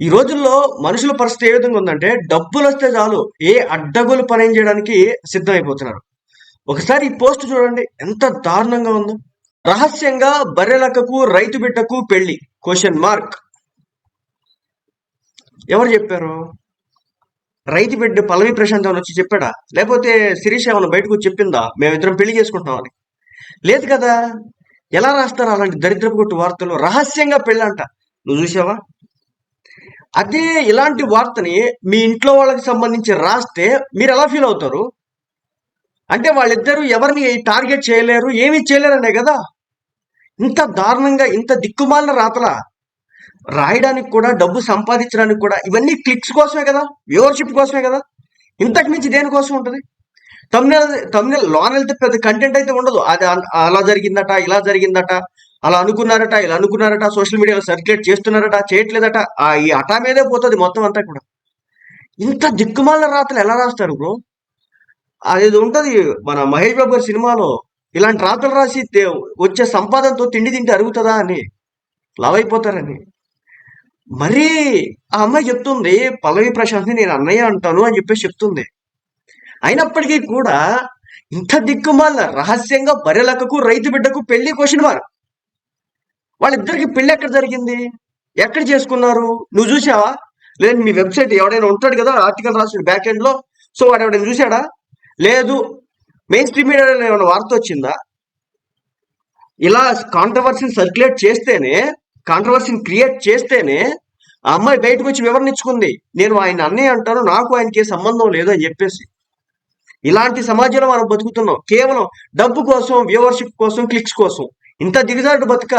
ఈ రోజుల్లో మనుషుల పరిస్థితి ఏ విధంగా ఉందంటే డబ్బులు వస్తే చాలు ఏ అడ్డగోలు పని చేయడానికి సిద్ధమైపోతున్నారు. ఒకసారి ఈ పోస్ట్ చూడండి ఎంత దారుణంగా ఉందో. రహస్యంగా బర్రెలక్కకు రైతు బిడ్డకు పెళ్ళి క్వశ్చన్ మార్క్ ఎవరు చెప్పారు? రైతు బిడ్డ పల్లవి ప్రశాంత్ వచ్చి చెప్పాడా? లేకపోతే శిరీష్ ఏమైనా బయటకు చెప్పిందా? మేమిద్దరం పెళ్ళి చేసుకుంటామని లేదు కదా? ఎలా రాస్తారు అలాంటి దరిద్రపు కొట్టు వార్తలు రహస్యంగా పెళ్ళంట. నువ్వు చూసావా? అదే ఇలాంటి వార్తని మీ ఇంట్లో వాళ్ళకి సంబంధించి రాస్తే మీరు ఎలా ఫీల్ అవుతారు? అంటే వాళ్ళిద్దరూ ఎవరిని టార్గెట్ చేయలేరు ఏమీ చేయలేరనే కదా? ఇంత దారుణంగా ఇంత దిక్కుమాలిన రాతలా? రాయడానికి కూడా డబ్బు సంపాదించడానికి కూడా ఇవన్నీ క్లిక్స్ కోసమే కదా? వ్యూవర్షిప్ కోసమే కదా? ఇంతకు మించి దేనికోసం ఉంటుంది? తమిళ తమిళ లోన వెళ్తే పెద్ద కంటెంట్ అయితే ఉండదు. అది అలా జరిగిందట ఇలా జరిగిందట అలా అనుకున్నారట ఇలా అనుకున్నారట సోషల్ మీడియాలో సర్క్యులేట్ చేస్తున్నారట చేయట్లేదట ఆ ఈ అటా మీదే పోతుంది మొత్తం అంతా కూడా. ఇంత దిక్కుమాల రాతలు ఎలా రాస్తారు బ్రో అది ఉంటది మన మహేష్ బాబు గారి సినిమాలో ఇలాంటి రాతలు రాసి వచ్చే సంపాదనతో తిండి తింటే అరుగుతుందా అని లవ్ అయిపోతారని. మరీ ఆ అమ్మాయి చెప్తుంది పల్లవి ప్రశాంత్ని నేను అన్నయ్య అంటాను అని చెప్పేసి చెప్తుంది. అయినప్పటికీ కూడా ఇంత దిక్కుమాల రహస్యంగా బర్రెలక్కకు రైతు బిడ్డకు పెళ్ళి క్వశ్చన్ వారు వాళ్ళిద్దరికి పెళ్ళి ఎక్కడ జరిగింది? ఎక్కడ చేసుకున్నారు? నువ్వు చూసావా లేదు మీ వెబ్సైట్ ఎవడైనా ఉంటాడు కదా ఆర్టికల్ రాసిన బ్యాక్ ఎండ్లో సో వాడు ఎవడైనా చూసాడా లేదు. మెయిన్ స్ట్రీమ్ మీడియాలో ఏమైనా వార్త వచ్చిందా? ఇలా కాంట్రవర్సీని సర్క్యులేట్ చేస్తేనే కాంట్రవర్సీని క్రియేట్ చేస్తేనే ఆ అమ్మాయి బయటకు వచ్చి వివరణ ఇచ్చుకుంది నేను ఆయన అన్నయ్య అంటాను నాకు ఆయనకి ఏ సంబంధం లేదు అని చెప్పేసి. ఇలాంటి సమాజంలో మనం బతుకుతున్నాం. కేవలం డబ్బు కోసం వ్యూవర్షిప్ కోసం క్లిక్స్ కోసం. ఇంత దిగజారుడు బతుక.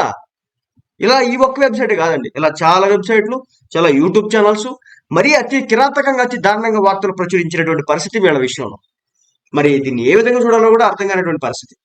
ఇలా ఈ ఒక్క వెబ్సైట్ కాదండి. ఇలా చాలా వెబ్సైట్లు చాలా యూట్యూబ్ ఛానల్స్ మరీ అతి కిరాతకంగా అతి దారుణంగా వార్తలు ప్రచురించినటువంటి పరిస్థితి వీళ్ళ విషయంలో. మరి దీన్ని ఏ విధంగా చూడాలో కూడా అర్థం కానటువంటి పరిస్థితి.